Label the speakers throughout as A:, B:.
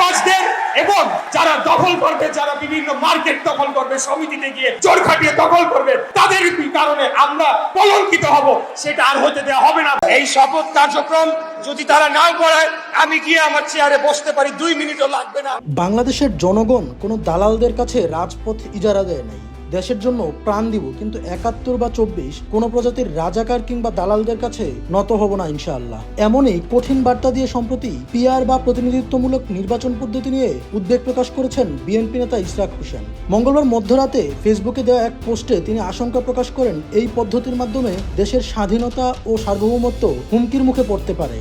A: চাঁদাবাজদের এবং যারা দখল করবে যারা বিভিন্ন মার্কেট দখল করবে সমিতিতে গিয়ে জোর খাটিয়ে দখল করবে তাদের কারণে আমরা কলঙ্কিত হব? সেটা আর হতে দেওয়া হবে না। এই শপথ কার্যক্রম যদি তারা না করায় আমি গিয়ে আমার চেয়ারে বসতে পারি দুই মিনিটও লাগবে না।
B: বাংলাদেশের জনগণ কোনো দালালদের কাছে রাজপথ ইজারা দেয় নাই। দেশের জন্য প্রাণ দিব, কিন্তু একাত্তর বা চব্বিশ কোনো প্রজাতির রাজাকার কিংবা দালালদের কাছে নত হব না ইনশাআল্লাহ। এমনই কঠিন বার্তা দিয়ে সম্প্রতি পিআর বা প্রতিনিধিত্বমূলক নির্বাচন পদ্ধতি নিয়ে উদ্বেগ প্রকাশ করেছেন বিএনপি নেতা ইসরাক হোসেন। মঙ্গলবার মধ্যরাতে ফেসবুকে দেওয়া এক পোস্টে তিনি আশঙ্কা প্রকাশ করেন, এই পদ্ধতির মাধ্যমে দেশের স্বাধীনতা ও সার্বভৌমত্ব হুমকির মুখে পড়তে পারে।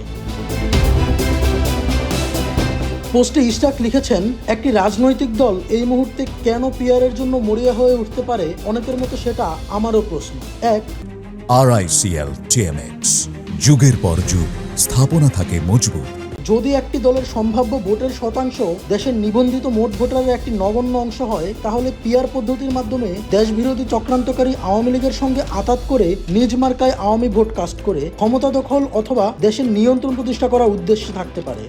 B: পোস্টে ইস্টাক লিখেছেন একটি রাজনৈতিক দল এই মুহূর্তে কেন পিয়ারের জন্য মরিয়া হয়ে উঠতে পারে অনেকের মতো সেটা আমারও প্রশ্ন। এক
C: আরআইসিএল টিএমএক্স যুগের পর যুগ স্থাপনা থাকে মজবুত।
B: যদি একটি দলের সম্ভাব্য ভোটের শতাংশ দেশের নিবন্ধিত মোট ভোটারের একটি নগণ্য অংশ হয় তাহলে পিয়ার পদ্ধতির মাধ্যমে দেশবিরোধী চক্রান্তকারী আওয়ামী লীগের সঙ্গে আতাত করে নিজ মার্কায় আওয়ামী ভোট কাস্ট করে ক্ষমতা দখল অথবা দেশের নিয়ন্ত্রণ প্রতিষ্ঠা করার উদ্দেশ্যে থাকতে পারে।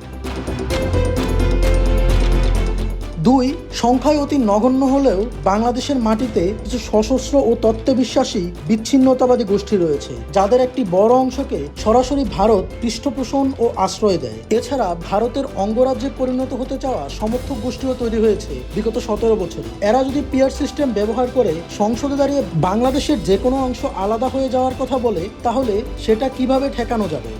B: দুই, সংখ্যায় অতি নগণ্য হলেও বাংলাদেশের মাটিতে কিছু সশস্ত্র ও তত্ত্বে বিশ্বাসী বিচ্ছিন্নতাবাদী গোষ্ঠী রয়েছে, যাদের একটি বড় অংশকে সরাসরি ভারত পৃষ্ঠপোষণ ও আশ্রয় দেয়। এছাড়া ভারতের অঙ্গরাজ্যে পরিণত হতে চাওয়া সমর্থক গোষ্ঠীও তৈরি হয়েছে বিগত সতেরো বছর। এরা যদি পিয়ার সিস্টেম ব্যবহার করে সংসদে দাঁড়িয়ে বাংলাদেশের যে কোনো অংশ আলাদা হয়ে যাওয়ার কথা বলে, তাহলে সেটা কীভাবে ঠেকানো যাবে?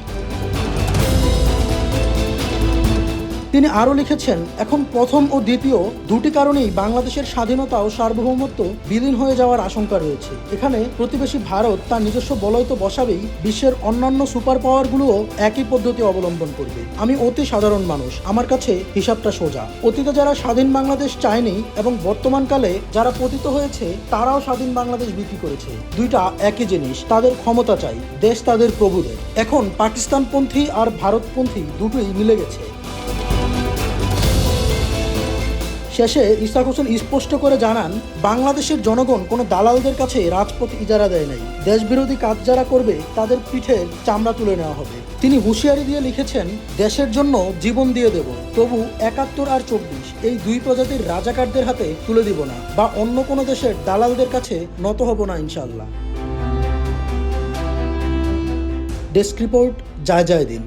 B: তিনি আরও লিখেছেন, এখন প্রথম ও দ্বিতীয় দুটি কারণেই বাংলাদেশের স্বাধীনতা ও সার্বভৌমত্ব বিলীন হয়ে যাওয়ার আশঙ্কা রয়েছে। এখানে প্রতিবেশী ভারত তার নিজস্ব বলয় তো বসাবেই বিশ্বের অন্যান্য সুপার পাওয়ারগুলোও একই পদ্ধতি অবলম্বন করবে। আমি অতি সাধারণ মানুষ, আমার কাছে হিসাবটা সোজা। অতীতে যারা স্বাধীন বাংলাদেশ চায়নি এবং বর্তমানকালে যারা পতিত হয়েছে, তারাও স্বাধীন বাংলাদেশ বিক্রি করেছে। দুইটা একই জিনিস, তাদের ক্ষমতা চাই, দেশ তাদের প্রভুদের। এখন পাকিস্তানপন্থী আর ভারতপন্থী দুটোই মিলে গেছে। শেষে ইসরাক হোসেন স্পষ্ট করে জানান, বাংলাদেশের জনগণ কোনো দালালদের কাছে রাজপথ ইজারা দেয় নাই। দেশবিরোধী কাজ যারা করবে, তাদের পিঠের চামড়া তুলে নেওয়া হবে। তিনি হুঁশিয়ারি দিয়ে লিখেছেন, দেশের জন্য জীবন দিয়ে দেব, তবু একাত্তর আর চব্বিশ, এই দুই প্রজাতির রাজাকারদের হাতে তুলে দিব না, বা অন্য কোনো দেশের দালালদের কাছে নত হব না ইনশাল্লাহ ডেস্ক রিপোর্ট, জয় জয় দিন।